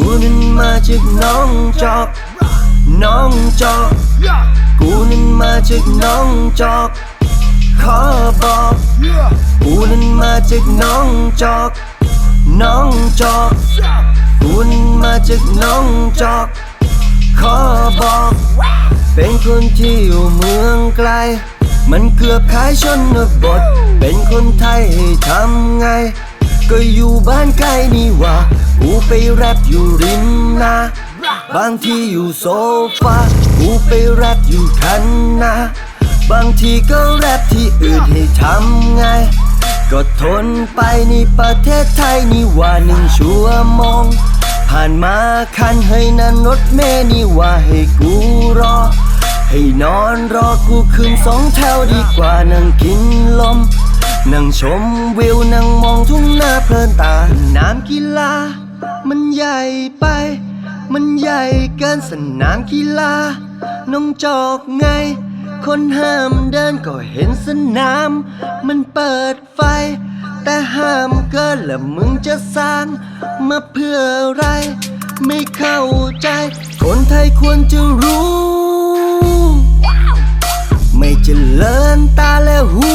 กูนั้นมาจากน้องจอก น้องจอก กูนั้นมาจากน้องจอก ขอบอก กูนั้นมาจากน้องจอก น้องจอก กูนั้นมาจากน้องจอก ขอบอก เป็นคนที่อยู่เมืองไกล มันเกือบขายชนบท เป็นคนไทยทำไง ก็อยู่บ้านใกล้นี่หว่า ไปแรปอยู่ริมนาบางทีอยู่โซฟากูไปแรปอยู่คันนาบางทีก็แรปที่อื่นให้ทำไง ก็ทนไปในประเทศไทยนี่ว่าหนึ่งชั่วโมง ผ่านมาคันให้นันรถเมล์นี่ว่าให้กูรอ ให้นอนรอกูขึ้นสองแถวดีกว่านั่งกินลม นั่งชมวิวนั่งมองทุ่งนาเพลินตาน้ำกีฬา มันใหญ่ไป มันใหญ่เกินสนามกีฬา น้องจอกไง คนห้ามเดินก็เห็นสนาม มันเปิดไฟ แต่ห้ามเกินและมึงจะสร้าง มาเพื่ออะไร ไม่เข้าใจ คนไทยควรจะรู้ ไม่เจริญตาและหู